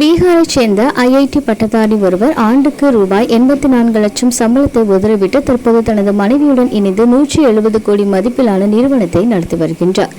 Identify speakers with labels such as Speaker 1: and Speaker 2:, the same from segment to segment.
Speaker 1: பீகாரைச் சேர்ந்த ஐஐடி பட்டதாரி ஒருவர் ஆண்டுக்கு ரூபாய் எண்பத்தி நான்கு லட்சம் சம்பளத்தை உதறிவிட்டு தற்போது தனது மனைவியுடன் இணைந்து நூற்றி எழுபது கோடி மதிப்பிலான நிறுவனத்தை நடத்தி வருகின்றார்.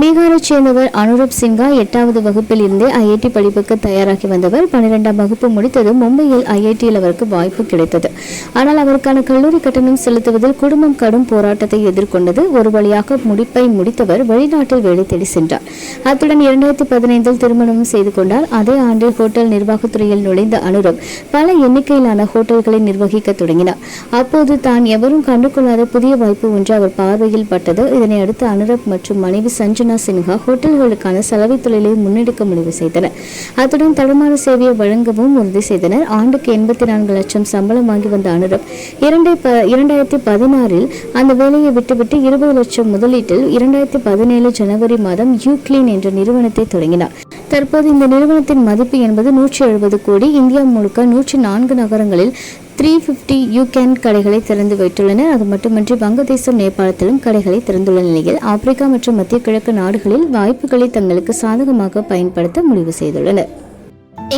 Speaker 1: பீகாரைச் சேர்ந்தவர் அனுரப் சிங்கா எட்டாவது வகுப்பில் இருந்தே ஐஐடி படிப்புக்கு தயாராகி வந்தவர். பன்னிரெண்டாம் வகுப்பு முடித்ததும் மும்பையில் ஐஐடியில் அவருக்கு வாய்ப்பு கிடைத்தது. ஆனால் அவருக்கான கல்லூரி கட்டணம் செலுத்துவதில் குடும்பம் கடும் போராட்டத்தை எதிர்கொண்டது. ஒரு வழியாக முடிப்பை முடித்தவர் வெளிநாட்டில் வேலை தேடி சென்றார். அத்துடன் இரண்டாயிரத்தி பதினைந்தில் திருமணமும் செய்து கொண்டார். அதே ஆண்டில் ஹோட்டல் நிர்வாகத்துறையில் நுழைந்த அனுரப் பல எண்ணிக்கையிலான ஹோட்டல்களை நிர்வகிக்க தொடங்கினார். அப்போது தான் எவரும் கண்டுகொள்ளாத புதிய வாய்ப்பு ஒன்று அவர் பார்வையில் பட்டது. இதனை அடுத்து அனுரப் மற்றும் மனைவி சஞ்சனா சின்ஹா ஹோட்டல்களுக்கான சலவை தொழிலை முன்னெடுக்க முடிவு செய்தனர். அத்துடன் தடுமாறு சேவையை வழங்கவும் உறுதி செய்தனர். ஆண்டுக்கு எண்பத்தி நான்கு லட்சம் சம்பளம் வாங்கி வந்த அனுரப் இரண்டை இரண்டாயிரத்தி பதினாறில் அந்த வேலையை விட்டுவிட்டு இருபது லட்சம் முதலீட்டில் இரண்டாயிரத்தி பதினேழு ஜனவரி மாதம் யூக்ளீன் என்ற நிறுவனத்தை தொடங்கினார். தற்போது இந்த நிறுவனத்தின் மதிப்பு என்பது நூற்றி எழுபது கோடி. இந்தியா முழுக்க நூற்றி நான்கு நகரங்களில் த்ரீ ஃபிஃப்டி யூகேன் கடைகளை திறந்து வைத்துள்ளனர் அது மட்டுமின்றி வங்கதேசம் நேபாளத்திலும் கடைகளை திறந்துள்ள நிலையில் ஆப்பிரிக்கா மற்றும் மத்திய கிழக்கு நாடுகளில் வாய்ப்புகளை தங்களுக்கு சாதகமாக பயன்படுத்த முடிவு செய்துள்ளனர்.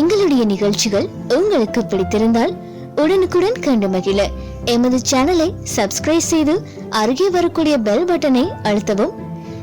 Speaker 1: எங்களுடைய நிகழ்ச்சிகள் உங்களுக்கு பிடித்திருந்தால் உடனுக்குடன் கண்டு மகிழ. எமது சேனலை சப்ஸ்கிரைப் செய்து அருகே வரக்கூடிய பெல் பட்டனை அழுத்தவும்.